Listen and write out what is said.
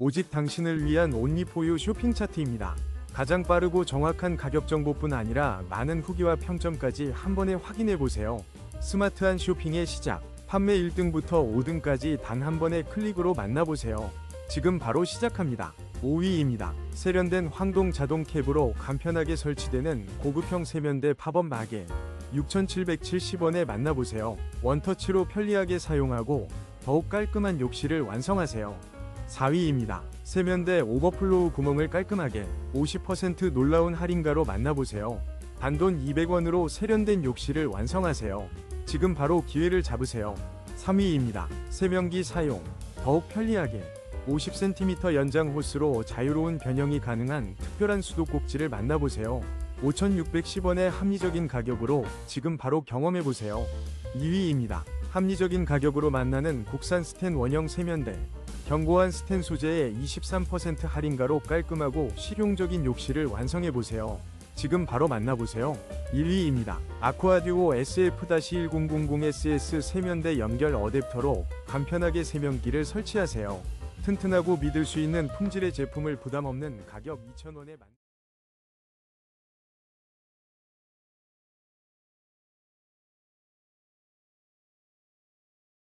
오직 당신을 위한 온리포유 쇼핑 차트입니다. 가장 빠르고 정확한 가격 정보뿐 아니라 많은 후기와 평점까지 한 번에 확인해 보세요. 스마트한 쇼핑의 시작. 판매 1등부터 5등까지 단 한 번의 클릭으로 만나보세요. 지금 바로 시작합니다. 5위입니다. 세련된 황동 자동 캡으로 간편하게 설치되는 고급형 세면대 팝업 마개 6,770원에 만나보세요. 원터치로 편리하게 사용하고 더욱 깔끔한 욕실을 완성하세요. 4위입니다. 세면대 오버플로우 구멍을 깔끔하게 50% 놀라운 할인가로 만나보세요. 단돈 200원으로 세련된 욕실을 완성하세요. 지금 바로 기회를 잡으세요. 3위입니다. 세면기 사용 더욱 편리하게 50cm 연장 호스로 자유로운 변형이 가능한 특별한 수도꼭지를 만나보세요. 5,610원의 합리적인 가격으로 지금 바로 경험해보세요. 2위입니다. 합리적인 가격으로 만나는 국산 스텐 원형 세면대. 견고한 스텐 소재의 23% 할인가로 깔끔하고 실용적인 욕실을 완성해보세요. 지금 바로 만나보세요. 1위입니다. 아쿠아듀오 SF-1000SS 세면대 연결 어댑터로 간편하게 세면기를 설치하세요. 튼튼하고 믿을 수 있는 품질의 제품을 부담 없는 가격 2,000원에 만